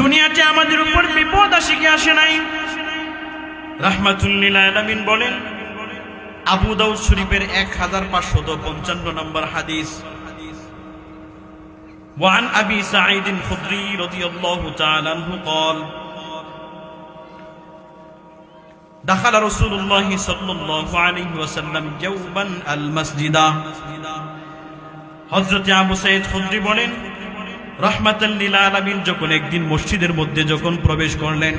দুনিয়াতে আমাদের উপর বিপদ আসে কি আসে নাই রাহমাতুল্লিল আলামিন বলেন আবু দাউদ শরীফের এক হাজার পাঁচশত পঞ্চান্ন নম্বর হাদিস وعن أبي سعيد الخدري رضي الله تعالى عنه قال دخل رسول الله صلى الله عليه وسلم يوما المسجد হজরত আবু সাইদ খুদ্রি বলেন যখন একদিন মসজিদের মধ্যে যখন প্রবেশ করলেন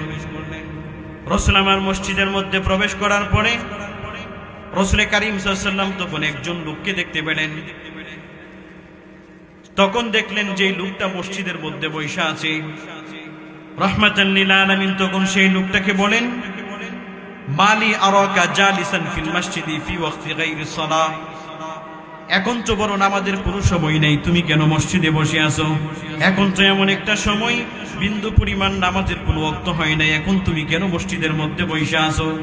মসজিদের মধ্যে প্রবেশ করার পরে কারিম সাল্লাম তখন একজন লোককে দেখতে পেলেন। তখন দেখলেন যে লোকটা মসজিদের মধ্যে বৈশা আছে। রহমাতাল্লিল আলামিন তখন সেই লোকটাকে বলেন, মালি আরাকা জালিসান ফিল মসজিদি ফি ওয়াক্তি সালাহ। এখন তো বড় নামাজের কোনো সময় নেই। তুমি কেন মসজিদে বসে আছো? এখন তো এমন একটা সময়, বিন্দু পরিমাণ নামাজের কোনো অক্ত হয় নাই। এখন তুমি কেন মসজিদের মধ্যে বসে আছো?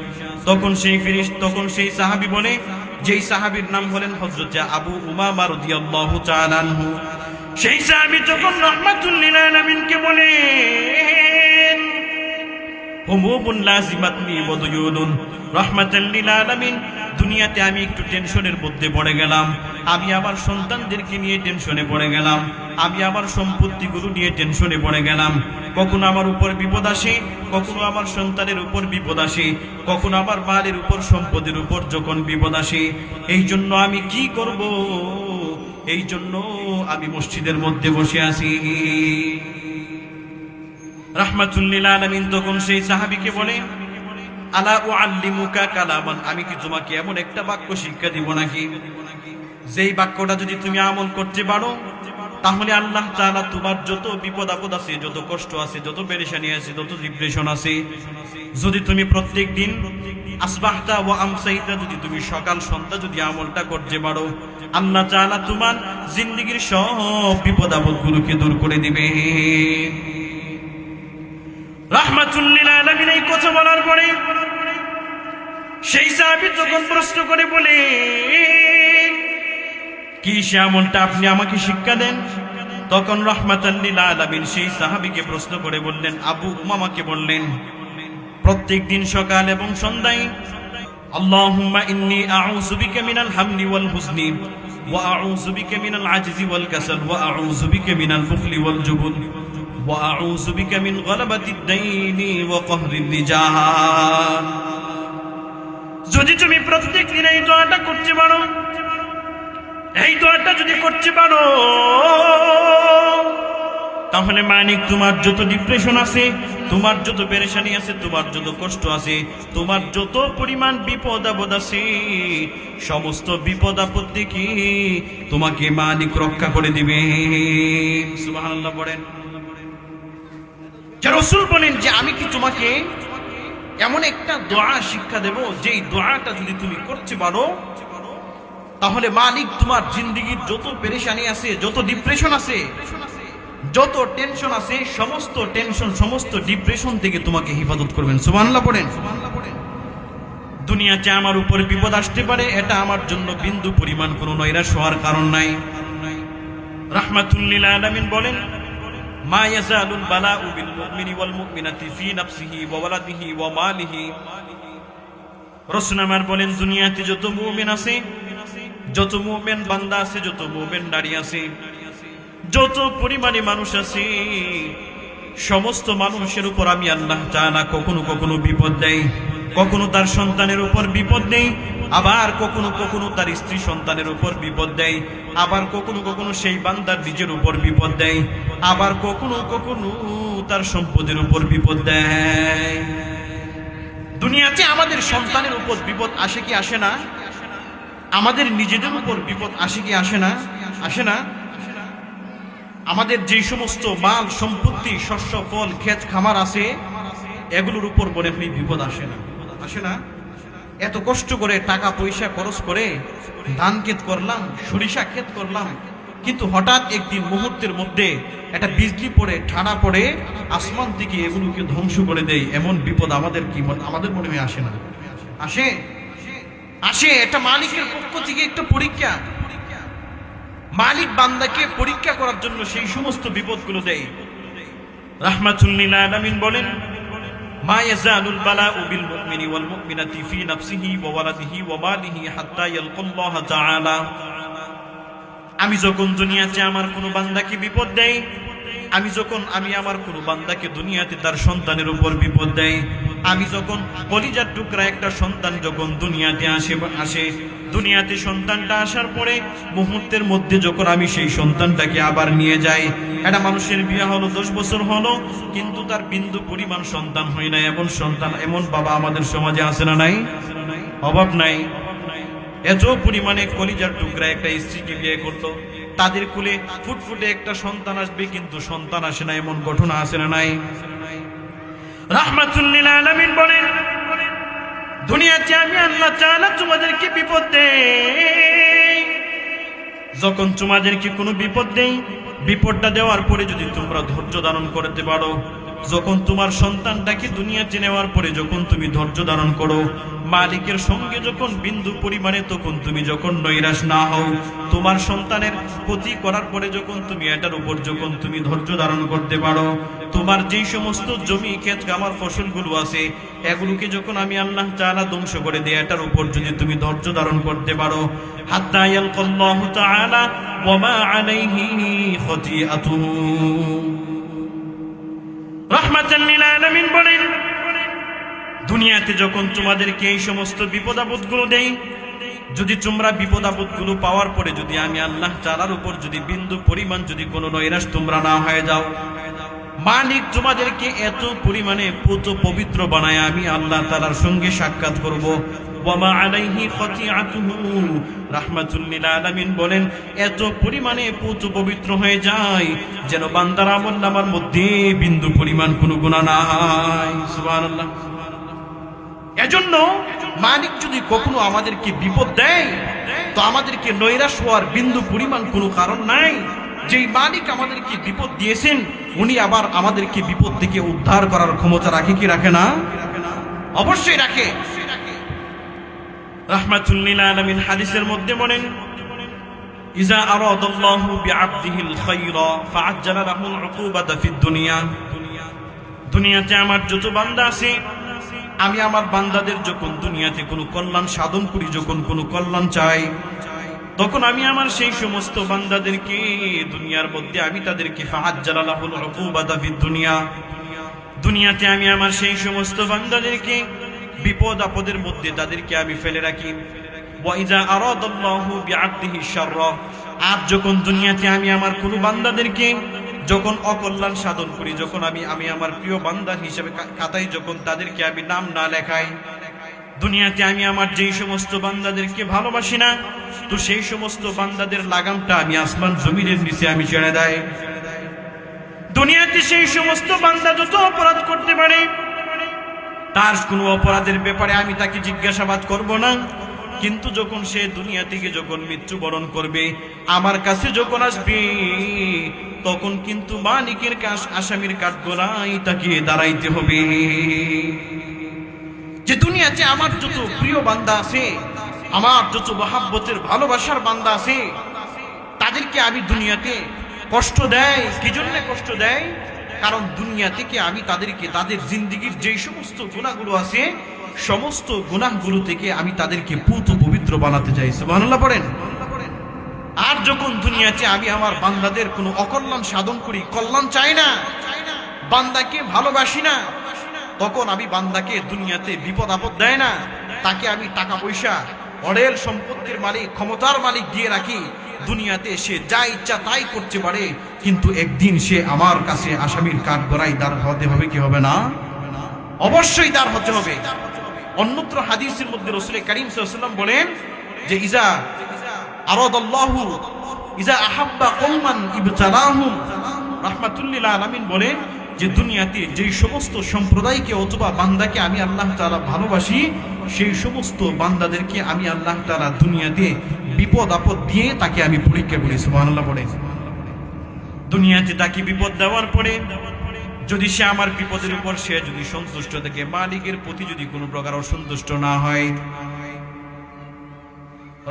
তখন সেই ফিরিস তখন সেই সাহাবি বলে, যেই সাহাবির নাম হলেন হজরত আবু উমামা রাদিয়াল্লাহু তাআলা আনহু। সেই সাহাবি যখন রহমাতুল্লিল আলামিনকে বলেন হুমুবুন লাজিমাতনি ওয়াদুয়ুনুন রাহমাতাল লিল দুনিয়াতে আমি একটু টেনশনের মধ্যে পড়ে গেলাম। আমি আমার সন্তানদেরকে নিয়ে টেনশনে পড়ে গেলাম। আমি আমার সম্পত্তিগুলো নিয়ে টেনশনে পড়ে গেলাম। কখনো আমার উপর বিপদ আসে, কখনো আমার সন্তানের উপর বিপদ আসে, কখনো আমার মালের উপর, সম্পদের উপর যখন বিপদ আসে, এই জন্য আমি কি করব? এই জন্য আমি মসজিদের মধ্যে বসে আছি। রাহমাতুল্লিল আলামিন তখন সেই সাহাবীকে বলে আলা উআল্লিমুকা কালামান, আমি কি তোমাকে এমন একটা বাক্য শিক্ষা দিব নাকি? যেই বাক্যটা যদি তুমি আমল করতে পারো, তাহলে আল্লাহ তাআলা তোমার যত বিপদ আপদ আছে, যত কষ্ট আছে, যত পেরেশানি আছে, যত ডিপ্রেশন আছে, যদি তুমি প্রত্যেক দিন আসবাহতা ও আমসাইতা, যদি তুমি সকাল সন্ধ্যা যদি আমলটা করতে পারো, আল্লাহ তোমার জিন্দগির সব বিপদ আপদ গুলোকে দূর করে দিবে। রাহমাতুল্লিল এই কথা বলার পরে সেই সাহাবী তখন প্রশ্ন করে বলে, কি সে আমলটা আপনি আমাকে শিক্ষা দেন? তখন রহমাতাল্লিল আলামিন সেই সাহাবীকে প্রশ্ন করে বললেন, আবু উমামাকে বললেন, প্রত্যেক দিন সকাল এবং সন্ধ্যায়, আল্লাহুম্মা ইন্নী আউযু বিকা মিনাল হামনি ওয়াল হুজনি ওয়া আউযু বিকা মিনাল আজজি ওয়াল কাসাল, ওয়া আউযু বিকা মিনাল বুখলি ওয়াল জুবন। বিকা মিন গলাবাতিদ দাইনি ওয়া কাহরির রিজাল যদি তুমি প্রত্যেক দিন এই দোয়াটা করতে পারো, এই দোয়াটা যদি করতে পারো, তাহলে মানিক, তোমার যত ডিপ্রেশন আছে, তোমার যত পেরেশানি আছে, তোমার যত কষ্ট আছে, তোমার যত পরিমাণ বিপদ আপদ আছে, সমস্ত বিপদ আপদ দেখি তোমাকে মানিক রক্ষা করে দিবে। সুবহানাল্লাহ বলেন। রসুল বলেন যে আমি কি তোমাকে এমন একটা দোয়া শিক্ষা দেব, যেই দোয়াটা যদি তুমি করতে পারো, তাহলে মালিক তোমার জিন্দগির যত পেরেশানি আছে, যত ডিপ্রেশন আছে, যত টেনশন আছে, সমস্ত টেনশন সমস্ত ডিপ্রেশন থেকে তোমাকে হেফাজত করবেন। সুবহানাল্লাহ পড়েন। দুনিয়াতে আমার উপর বিপদ আসতে পারে, এটা আমার জন্য বিন্দু পরিমাণ কোনো নয় নৈরাশ হওয়ার কারণ নাই। রাহমাতুল্লিল আলামিন বলেন ওয়াল মুমিনাতি ফি নাফসিহি ওয়া ওয়ালাদিহি ওয়া মালিহি। রাসূল আমার বলেন, দুনিয়াতে যত মুমিন আছে, যত মুমিন বান্দা আছে, যত মুমিন নারী আছে, যত পরিমাণে মানুষ আছে, সমস্ত মানুষের উপর আমি আল্লাহ তাআলা কখনো কখনো বিপদ দেয়। কখনো তার সন্তানের উপর বিপদ নেই আবার কখনো কখনো তার স্ত্রী সন্তানের উপর বিপদ দেয় আবার কখনো কখনো সেই বান্দার নিজের উপর বিপদ দেয় আবার কখনো কখনো তার সম্পদের উপর বিপদ দেয়। দুনিয়াতে আমাদের সন্তানের উপর বিপদ আসে কি আসে না? আমাদের নিজেদের উপর বিপদ আসে কি আসে না? আসে না। আমাদের যে সমস্ত মাল, সম্পত্তি, শস্য, ফল, ক্ষেত, খামার আছে, এগুলোর উপর মনে হয় বিপদ আসে না। আসে না। এত কষ্ট করে টাকা পয়সা খরচ করে ধান ক্ষেত করলাম, সরিষা ক্ষেত করলাম, কিন্তু হঠাৎ একদিন মুহূর্তের মধ্যে একটা বিজলি পড়ে ঠাড়া পড়ে, আসমান থেকে এগুলোকে ধ্বংস করে দেয়। এমন বিপদ আমাদের কি আমাদের মনে হয় আসে না। আসে? আসে, এটা মালিকের পক্ষ থেকে একটা পরীক্ষা। মালিক বান্দাকে পরীক্ষা করার জন্য সেই সমস্ত বিপদগুলো দেয়। রাহমাতুল্লিল আলামিন বলেন মা ইয়াজালুল বালাউ বিল মুমিনি ওয়াল মুমিনাতি ফি নাফসিহি ওয়া ওয়ালাদিহি ওয়া মালিহি হাত্তা ইয়ালকুল্লাহ তাআলা। আমি যখন দুনিয়াতে আমার কোনো বান্দাকে বিপদ দেই, আমি যখন আমি আমার কোনো বান্দাকে দুনিয়াতে তার সন্তানের উপর বিপদ দেই, আমি যখন কলিজার টুকরা একটা সন্তান যখন দুনিয়াতে আসে আসে দুনিয়াতে সন্তানটা আসার পরে মুহূর্তের মধ্যে যখন আমি সেই সন্তানটাকে আবার নিয়ে যাই, একটা মানুষের বিয়ে হলো, দশ বছর হলো, কিন্তু তার বিন্দু পরিমাণ সন্তান হয় না এমন সন্তান, এমন বাবা আমাদের সমাজে আছে না নাই? অভাব নাই। এত পরিমাণে কলিজার টুকরা একটা স্ত্রীকে বিয়ে করল। তাদের কুলে ফুটফুটে একটা সন্তান আসবে, কিন্তু সন্তান আসে না, এমন ঘটনা আসে না নাই? রাহমাতুল্লিল আলামিন বলেন দুনিয়াতে আমি আল্লাহ তাআলা তোমাদেরকে বিপদ দেই। যখন তোমাদেরকে কোনো বিপদ দেই, বিপদটা দেওয়ার পরে যদি তোমরা ধৈর্য ধারণ করতে পারো যখন তোমার সন্তানটাকে দুনিয়াতে নেওয়ার পরে যখন তুমি ধৈর্য ধারণ করো, মালিকের সঙ্গে যখন বিন্দু পরিমাণে তখন তুমি যখন নৈরাশ না হও, তোমার সন্তানের ক্ষতি করার পরে যখন তুমি এটার উপর যখন তুমি ধৈর্য ধারণ করতে পারো, তোমার যেই সমস্ত জমি, ক্ষেত আমার ফসলগুলো আছে, এগুলোকে যখন আমি আল্লাহ তাআলা ধ্বংস করে দিই এটার উপর যদি তুমি ধৈর্য ধারণ করতে পারো, হাত্তা ইয়ালকাল্লাহু তাআলা, ওয়া মা আলাইহি খতিআতুহু। বলেন, দুনিয়াতে যখন তোমাদেরকে এই সমস্ত বিপদ আপদগুলো দেই, যদি তোমরা বিপদ আপদগুলো পাওয়ার পরে যদি আমি আল্লাহ তাআলার উপর যদি বিন্দু পরিমাণ যদি কোনো নৈরাশ তোমরা না হয়ে যাও, মালিক তোমাদেরকে এত পরিমাণে পুত পবিত্র বানায় আমি আল্লাহ তালার সঙ্গে সাক্ষাৎ করব। আলাইহি রাহমাতুল লিল আলামিন বলেন, এত পরিমাণে পুত পবিত্র হয়ে যায় যেন বান্দার আমল নামার মধ্যে বিন্দু পরিমাণ কোনো গুনাহ নাই। সুবহানাল্লাহ। এজন্য মালিক যদি কখনো আমাদেরকে বিপদ দেয়, তো আমাদেরকে নৈরাশ হওয়ার বিন্দু পরিমাণ কোনো কারণ নাই। যেই মালিক আমাদেরকে বিপদ দিয়েছেন, উনি আবার আমাদেরকে বিপদ থেকে উদ্ধার করার ক্ষমতা রাখে কি রাখে না? অবশ্যই রাখে। রাহমাতুল্লিল আলামিন হাদিসের মধ্যে বলেন, ইজা আরাদাল্লাহু বিআবদিহিল খায়রা ফাআজ্জালা লাহুল উকুবাতা ফিদ দুনিয়া। দুনিয়াতে আমার যত বান্দা আছে, আমি আমার বান্দাদের যখন দুনিয়াতে কোনো কল্যাণ সাধন করি, যখন কোনো কল্যাণ চাই, তখন আমি আমার সেই সমস্ত বান্দাদেরকে দুনিয়ার মধ্যে আমি তাদেরকে ফাহাদ জালালাহুল উকুবাতা ফিদ দুনিয়া। দুনিয়াতে আমি আমার সেই সমস্ত বান্দাদেরকে বিপদ আপদের মধ্যে তাদেরকে আমি ফেলে রাখি। আর যখন দুনিয়াতে আমি আমার কোনো বান্দাদেরকে যখন অকল্যাণ সাধন করি, যখন আমি আমি আমার প্রিয় বান্দা হিসেবে খাতায় যখন তাদেরকে আমি নাম না লেখাই, দুনিয়াতে আমি আমার যেই সমস্ত বান্দাদেরকে ভালোবাসি না, তো সেই সমস্ত বান্দাদের লাগামটা আমি আসমান জমিনের নিচে আমি ছেড়ে দেয় দুনিয়াতে সেই সমস্ত বান্দা যত অপরাধ করতে পারে তার কোনো অপরাধের ব্যাপারে আমি তাকে জিজ্ঞাসাবাদ করব না। কিন্তু যখন সে দুনিয়া থেকে যখন মৃত্যুবরণ করবে, আমার কাছে যখন আসবে, তখন কিন্তু মালিকের কাছ, আসামির কাঠগোড়াই তাকে দাঁড়াইতে হবে। যে দুনিয়াতে আমার যত প্রিয় বান্দা আছে, আমার যত মহাব্বতের, ভালোবাসার বান্দা আছে, তাদেরকে আমি দুনিয়াতে কষ্ট দেয়। কি জন্য কষ্ট দেয়? কারণ দুনিয়া থেকে আমি তাদেরকে, তাদের জিন্দিগির যেই সমস্ত গুণাগুলো আছে, সমস্ত গুণাগুলো থেকে আমি তাদেরকে পুত পবিত্র বানাতে চাই। সুবহানাল্লাহ পড়েন? আর যখন দুনিয়াতে আমি আমার বান্দাদের কোনো অকল্যাণ সাধন করি, কল্যাণ চাই না, বান্দাকে ভালোবাসি না, তখন আমি বান্দাকে দুনিয়াতে বিপদ আপদ দেয় না। তাকে আমি টাকা পয়সা, অডেল সম্পত্তির মালিক, ক্ষমতার মালিক দিয়ে রাখি। দুনিয়াতে সে যা ইচ্ছা তাই করতে পারে, কিন্তু একদিন সে আমার কাছে আসামির কাঠ গড়াই দাঁড় হতে হবে কি হবে না? অবশ্যই দাঁড় হতে হবে। অন্যত্র হাদিসের মধ্যে রসুল করিম সাল্লাম বলেন যে, ইজা আরাদাল্লাহু, ইজা আহাব্বা কওমান ইবতালাহুম রাহমাতুল্লিল আলামিন বলেন যে দুনিয়াতে যেই সমস্ত সম্প্রদায়কে অথবা বান্দাকে আমি আল্লাহ তাআলা ভালোবাসি, সেই সমস্ত বান্দাদেরকে আমি আল্লাহ তাআলা দুনিয়াতে বিপদ আপদ দিয়ে তাকে আমি পরীক্ষা করি, সুবহানাল্লাহ বলে দুনিয়াতে তাকে বিপদ দেওয়ার পরে যদি সে আমার বিপদের উপর, সে যদি সন্তুষ্ট থাকে, মালিকের প্রতি যদি কোনো প্রকার অসন্তুষ্ট না হয়।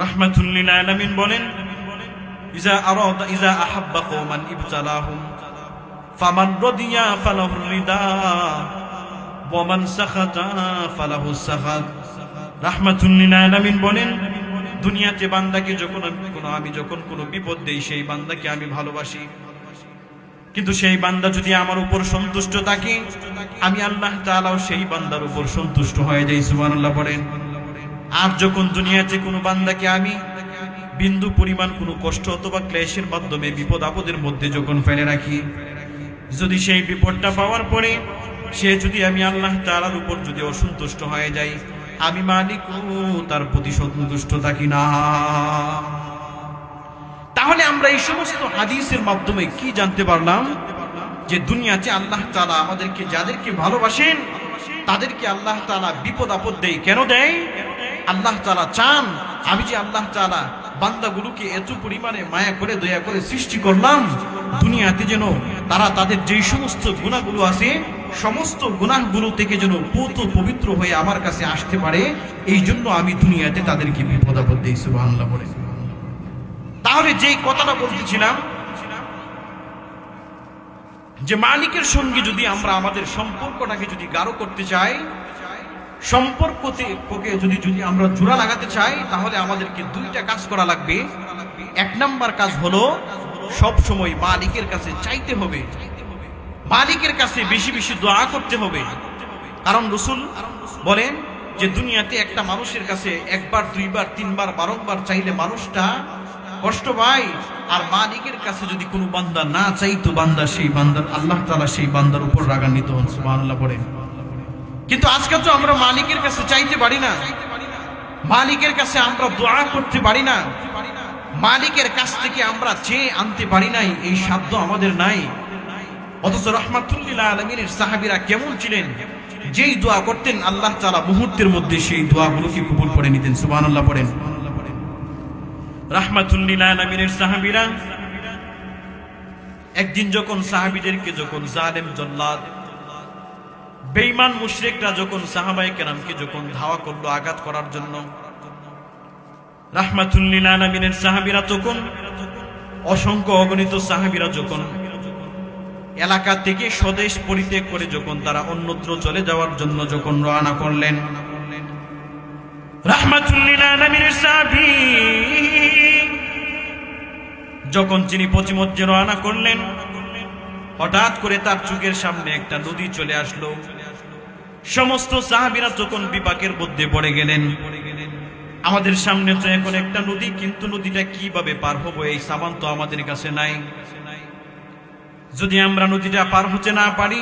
রাহমাতুল্লিল আলামিন বলেন, ইজা আরাদা, ইজা আহাব্বা কওমান ইবতালাহুম। ফামান রদিয়া ফালাহুর রিদা ওয়ামান সাখাতা ফালাহু সাখাত। রাহমাতুল্লিল আলামিন বলেন, দুনিয়াতে বান্দাকে যখন আমি কোনো, আমি যখন কোনো বিপদ দেই, সেই বান্দাকে আমি ভালোবাসি। কিন্তু সেই বান্দা যদি আমার উপর সন্তুষ্ট থাকে, আমি আল্লাহ তাআলাও সেই বান্দার উপর সন্তুষ্ট হয়ে যাই, সুবহানাল্লাহ বলেন। আর যখন দুনিয়াতে কোনো বান্দাকে আমি বিন্দু পরিমাণ কোনো কষ্ট অথবা ক্লেশের মাধ্যমে বিপদ আপদের মধ্যে যখন ফেলে রাখি যদি সেই বিপদটা পাওয়ার পরে, সে যদি আমি আল্লাহ তালার উপর যদি অসন্তুষ্ট হয়ে যাই, আমি মালিক তার প্রতি সন্তুষ্ট থাকি না। তাহলে আমরা এই সমস্ত হাদিসের মাধ্যমে কি জানতে পারলাম? যে দুনিয়াতে আল্লাহ তালা আমাদেরকে যাদেরকে ভালোবাসেন, তাদেরকে আল্লাহ তালা বিপদ আপদ দেয়, কেন দেয়? আল্লাহ তালা চান, আমি যে আল্লাহ তাআলা বান্দাগুলোকে এত পরিমাণে মায়া করে, দয়া করে সৃষ্টি করলাম, দুনিয়াতে যেন তারা তাদের যেই সমস্ত গুণাগুলো আছে, সমস্ত গুণাগুলো থেকে যেন পৌত পবিত্র হয়ে আমার কাছে আসতে পারে, এই জন্য আমি দুনিয়াতে তাদেরকে বিপদ আপদ দিই, সুবহানাল্লাহ বলে। তাহলে যেই কথাটা বলতেছিলাম, যে মালিকের সঙ্গে যদি আমরা আমাদের সম্পর্কটাকে যদি গাঢ় করতে চাই সম্পর্কতে ওকে যদি যদি আমরা জোড়া লাগাতে চাই, তাহলে আমাদেরকে দুইটা কাজ করা লাগবে। এক নাম্বার কাজ হলো, সব সময় মালিকের কাছে চাইতে হবে। মালিকের কাছে বেশি বেশি দোয়া করতে হবে। কারণ রসুল বলেন যে, দুনিয়াতে একটা মানুষের কাছে একবার, দুইবার, তিনবার, বারংবার চাইলে মানুষটা কষ্ট পায়। আর মালিকের কাছে যদি কোনো বান্দা না চাইতো, বান্দা সেই বান্দার, আল্লাহ তাআলা সেই বান্দার উপর রাগান্বিত হন, সুবহানাল্লাহ বলেন। কিন্তু আজকে তো আমরা মালিকের কাছে চাইতে পারি না। মালিকের কাছে আমরা দোয়া করতে পারি না। মালিকের কাছ থেকে আমরা চেয়ে আনতে পারি নাই, এই সাধ্য আমাদের নাই। অথচ রহমাতুল্লিল আলমিনের সাহাবিরা কেমন ছিলেন? যেই দোয়া করতেন, আল্লাহ তাআলা মুহূর্তের মধ্যে সেই দোয়াগুলোকে কবুল করে নিতেন। সুবহানাল্লাহ পড়েন। রাহমাতুল্লিল আলমিনের সাহাবিরা একদিন যখন সাহাবিদেরকে, যখন জালেম জল্লাদ বেঈমান মুশরিকরা যখন সাহাবায়ে কেরামকে যখন ধাওয়া করল আঘাত করার জন্য রাহমাতুল্লিল আলমিনের সাহাবিরা তখন, অসংখ্য অগণিত সাহাবিরা যখন এলাকা থেকে স্বদেশ পরিত্যাগ করে যখন তারা অন্যত্র চলে যাওয়ার জন্য যখন রওনা করলেন রাহমাতুল্লিল আলামিনের সাহাবী যখন তিনি পশ্চিমধ্যে রওনা করলেন, হঠাৎ করে তার চোখের সামনে একটা নদী চলে আসলো। সমস্ত সাহাবীরা তখন বিপাকের মধ্যে পড়ে গেলেন, আমাদের সামনে তো এখন একটা নদী, কিন্তু নদীটা কীভাবে পার হব এই সামান তো আমাদের কাছে নাই। যদি আমরা নদীটা পার হতে না পারি,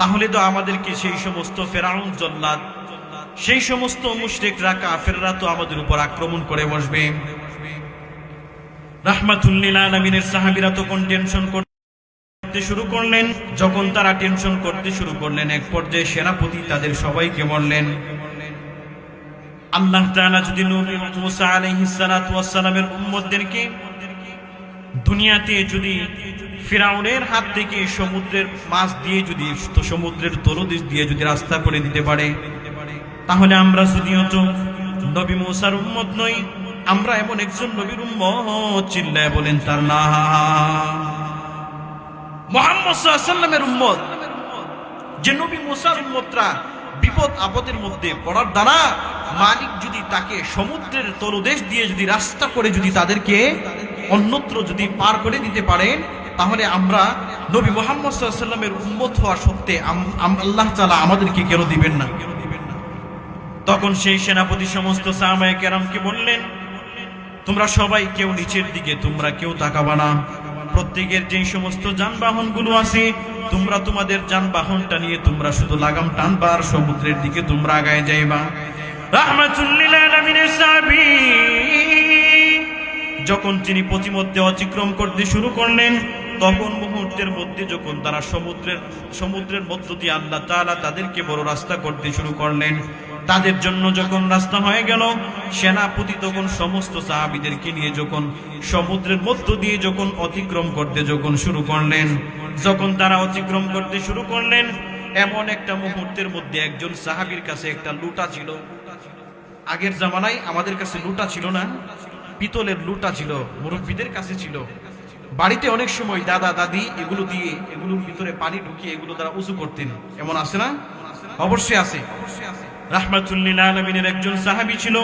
তাহলে তো আমাদেরকে সেই সমস্ত ফেরাউন জল্লাদ, সেই সমস্ত মুশরিকরা, কাফেররা তো আমাদের উপর আক্রমণ করে বসবে। রাহমাতুল্লিল আলামিনের সাহাবীরা তখন টেনশন করতে শুরু করলেন, যখন তারা টেনশন করতে শুরু করলেন, এক পর্যায়ে সেনাপতি তাদের সবাইকে বললেন, আল্লাহ তাআলা যদি নবী মুসা আলাইহিস সালাতু ওয়াস সালামের উম্মতদেরকে দুনিয়াতে যদি ফিরাউনের হাত থেকে সমুদ্রের মাছ দিয়ে যদি সমুদ্রের তলদেশ দিয়ে যদি রাস্তা করে দিতে পারে, তাহলে আমরা যদিও তো নবী মুসার উম্মত নই, আমরা এমন একজন নবীর উম্মত, চিল্লায় বলেন তার না। মোহাম্মদ সাল্লামের উম্মত। যে নবী মুসার উম্মতরা বিপদ আপদের মধ্যে পড়ার দ্বারা মালিক যদি তাকে সমুদ্রের তলদেশ দিয়ে যদি রাস্তা করে যদি তাদেরকে অন্যত্র যদি পার করে দিতে পারেন, তাহলে আমরা নবী মোহাম্মদ সাল্লামের উম্মত হওয়া সত্ত্বে আল্লাহ তালা আমাদেরকে কেন দিবেন না? তখন সেই সেনাপতি সমস্ত সাহাবায়ে কেরামকে বললেন, তোমরা সবাই কেউ নিচের দিকে, তোমরা কেউ তাকাবা না। প্রত্যেকের যেই সমস্ত যানবাহনগুলো আছে, তোমরা তোমাদের যানবাহনটা নিয়ে তোমরা শুধু লাগাম টানবা আর সমুদ্রের দিকে তোমরা আগায় যাইবা। যখন তিনি পথিমধ্যে অতিক্রম করতে শুরু করলেন, তখন মুহূর্তের মধ্যে যখন তারা সমুদ্রের সমুদ্রের মধ্য দিয়ে আল্লাহ তাআলা তাদেরকে বড় রাস্তা করতে শুরু করলেন তাদের জন্য যখন রাস্তা হয়ে গেল সেনাপতি তখন সমস্ত সাহাবিদেরকে নিয়ে যখন সমুদ্রের মধ্য দিয়ে যখন অতিক্রম করতে যখন শুরু করলেন, যখন তারা অতিক্রম করতে শুরু করলেন, এমন একটা মুহূর্তের মধ্যে একজন সাহাবীর কাছে একটা লুটা ছিল। আগের জামানায় আমাদের কাছে লুটা ছিল না, পিতলের লুটা ছিল, মুরব্বীদের কাছে ছিল। বাড়িতে অনেক সময় দাদা, দাদি এগুলো দিয়ে, এগুলোর ভিতরে পানি ঢুকিয়ে এগুলো তারা উঁচু করতেন। এমন আছে না? অবশ্যই আছে। রাহমাতুল্লিল একজন সাহাবি ছিল।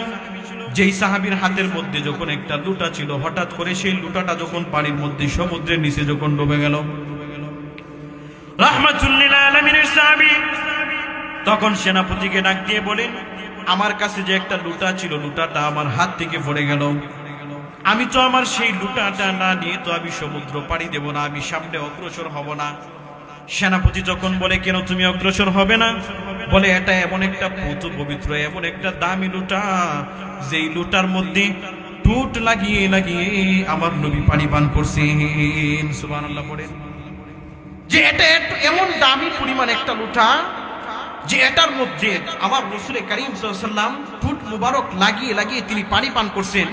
যেই সাহাবির হাতের মধ্যে যখন একটা লুটা ছিল, হঠাৎ করে সেই লুটাটা যখন পানির মধ্যে সমুদ্রের নিচে যখন ডুবে গেল। তখন সেনাপতিকে ডাক দিয়ে বলেন আমার কাছে যে একটা লুটা ছিল, লুটাটা আমার হাত থেকে পড়ে গেল। আমি তো আমার সেই লুটাটা না নিয়ে তো আমি সমুদ্র পাড়ি দেব না, আমি সামনে অগ্রসর হব না। সেনাপতি যখন বলে, কেন তুমি অগ্রসর হবে না? বলে, এটা এমন একটা পুত পবিত্র, এমন একটা দামি লুটা, যেই লুটার মধ্যে টুট লাগিয়ে লাগিয়ে আমার নবী পানি পান করছেন। সুবহানাল্লাহ পড়েন। যে এটা এমন দামি পরিমাণ একটা লুটা, যে এটার মধ্যে আমার রসুল করিম সাল্লাম টুট মুবারক লাগিয়ে লাগিয়ে তিনি পানি পান করছেন।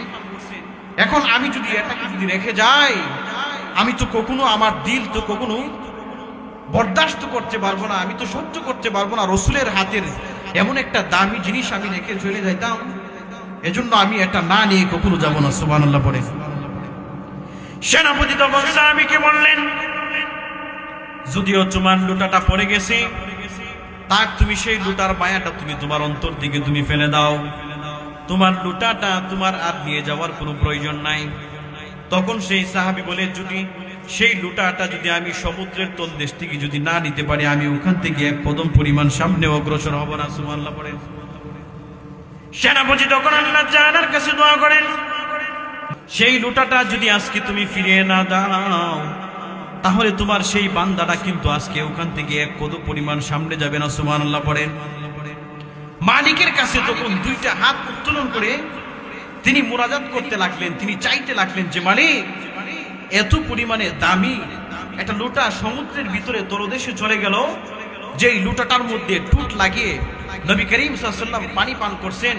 এখন আমি যদি এটাকে যদি রেখে যাই, আমি তো কখনো আমার দিল তো কখনো বরদাস্ত করতে পারব না, আমি তো সহ্য করতে পারব না রসুলের হাতের এমন একটা দামি জিনিস আমি রেখে চলে যাইতাম। এজন্য আমি এটা না নিয়ে কখনো যাব না সুবান পরে সেনাপতি তখন সাহাবিকে বললেন, যদিও তোমার লুটাটা পড়ে গেছে, তাক তুমি সেই লুটার মায়াটা তুমি তোমার অন্তর থেকে তুমি ফেলে দাও। তোমার লুটাটা তোমার আর নিয়ে যাওয়ার কোনো প্রয়োজন নাই। তখন সেই সাহাবি বলে যদি সেই লুটাটা যদি আমি সমুদ্রের তলদেশ থেকে যদি না নিতে পারি, আমি ওখান থেকে এক কদম পরিমাণ সামনে অগ্রসর হব না সুমাল্লাহ পড়েন সেনাপতি তখন আল্লাহ জানার কাছে দোয়া করেন, সেই লুটাটা যদি আজকে তুমি ফিরিয়ে না দাও, তাহলে তোমার সেই বান্দাটা কিন্তু আজকে ওখান থেকে এক কত পরিমাণ সামনে যাবে না সুমান আল্লাহ পড়েন মালিকের কাছে তখন দুইটা হাত উত্তোলন করে তিনি মোরাজাত করতে লাগলেন, তিনি চাইতে লাগলেন যে, মালিক এত পরিমাণে দামি একটা লোটা সমুদ্রের ভিতরে তলদেশে চলে গেল, যেই লুটাটার মধ্যে টুট লাগিয়ে নবী করিম সাল্লাম পানি পান করছেন,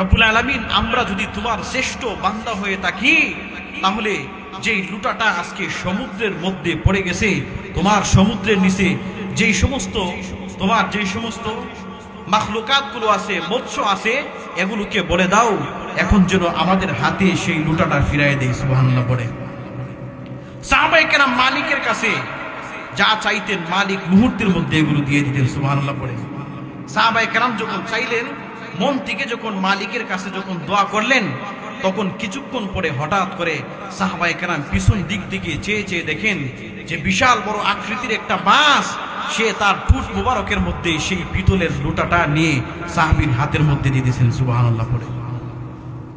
রব্বুল আলমিন, আমরা যদি তোমার শ্রেষ্ঠ বান্দা হয়ে থাকি, তাহলে যেই লুটাটা আজকে সমুদ্রের মধ্যে পড়ে গেছে, তোমার সমুদ্রের নিচে যেই সমস্ত, তোমার যেই সমস্ত মাখলুকাতগুলো আছে, মৎস্য আছে, এগুলোকে বলে দাও, এখন যেন আমাদের হাতে সেই লুটাটা ফিরাই দেয়, সুবহানাল্লাহ পড়ে সাহাবাই মালিকের কাছে যা চাইতেন মালিক মুহূর্তের মধ্যে এগুলো দিয়ে দিতেন, সুবহানাল্লাহ পড়ে। সাহাবাই কেরাম যখন চাইলেন, মন থেকে যখন মালিকের কাছে যখন দোয়া করলেন, তখন কিছুক্ষণ পরে হঠাৎ করে সাহাবাই কেরাম পিছন দিক থেকে চেয়ে চেয়ে দেখেন যে বিশাল বড় আকৃতির একটা বাস সে তার টুট মুবারকের মধ্যে সেই পিতলের লোটাটা নিয়ে সাহাবির হাতের মধ্যে দিয়ে দিয়েছেন, সুবহানাল্লাহ পড়ে।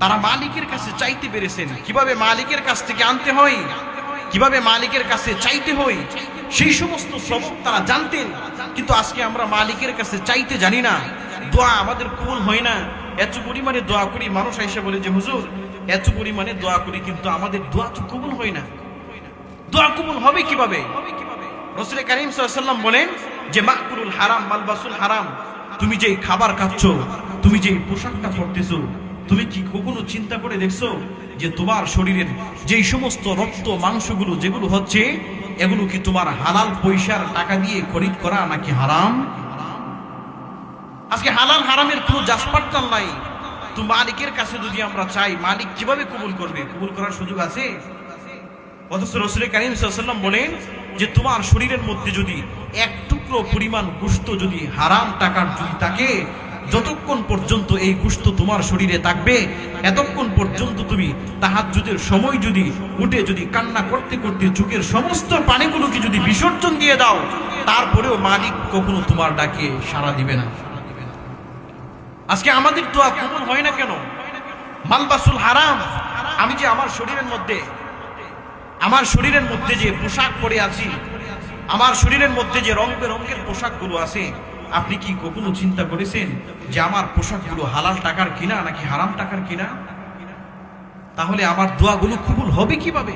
তারা মালিকের কাছে চাইতে পেরেছেন, কীভাবে মালিকের কাছ থেকে আনতে হয়? কীভাবে মালিকের কাছে চাইতে হয়, সেই সমস্ত সবক তারা জানতেন। কিন্তু আজকে আমরা মালিকের কাছে চাইতে জানি না। দোয়া আমাদের কবুল হয় না। এত পরিমাণে দোয়া করি, মানুষ এসে বলে যে, হুজুর, এত পরিমাণে দোয়া করি, কিন্তু আমাদের দোয়া তো কবুল হয় না। দোয়া কবুল হবে কীভাবে? রসুল করিম সাল্লাম বলেন যে মাকুরুল হারাম, মালবাসুল হারাম। তুমি যেই খাবার খাচ্ছ, তুমি যেই পোশাকটা পরতেছো তুমি কি কখনো চিন্তা করে দেখছ যে তোমার শরীরের যেই সমস্ত রক্ত, মাংসগুলো, যেগুলো হচ্ছে, এগুলো কি তোমার হালাল পয়সার টাকা দিয়ে খরিদ করা নাকি হারাম? আজকে হালাল হারামের কোনো জাসপাট্টাল নাই। তো মালিকের কাছে যদি আমরা চাই, মালিক কীভাবে কবুল করবে? কবুল করার সুযোগ আছে? অথচ রসুল কারিম সাল্লাম বলেন যে তোমার শরীরের মধ্যে যদি এক টুকরো পরিমাণ গুস্ত যদি হারাম টাকার যদি থাকে যতক্ষণ পর্যন্ত এই গুস্ত তোমার শরীরে থাকবে, এতক্ষণ পর্যন্ত তুমি তাহাজ্জুদের সময় যদি উঠে যদি কান্না করতে করতে চোখের সমস্ত পানিগুলোকে যদি বিসর্জন দিয়ে দাও, তারপরেও মালিক কখনো তোমার ডাকে সাড়া দিবে না। আজকে আমাদের দোয়া কবুল হয় না কেন? মালবাসুল হারাম, আমি যে আমার শরীরের মধ্যে, আমার শরীরের মধ্যে যে পোশাক পরে আছি, আমার শরীরের মধ্যে যে রং বেরঙের পোশাকগুলো আছে আপনি কি কখনো চিন্তা করেছেন যে আমার পোশাকগুলো হালাল টাকার কিনা নাকি হারাম টাকার কিনা? তাহলে আমার দোয়াগুলো কবুল হবে কীভাবে?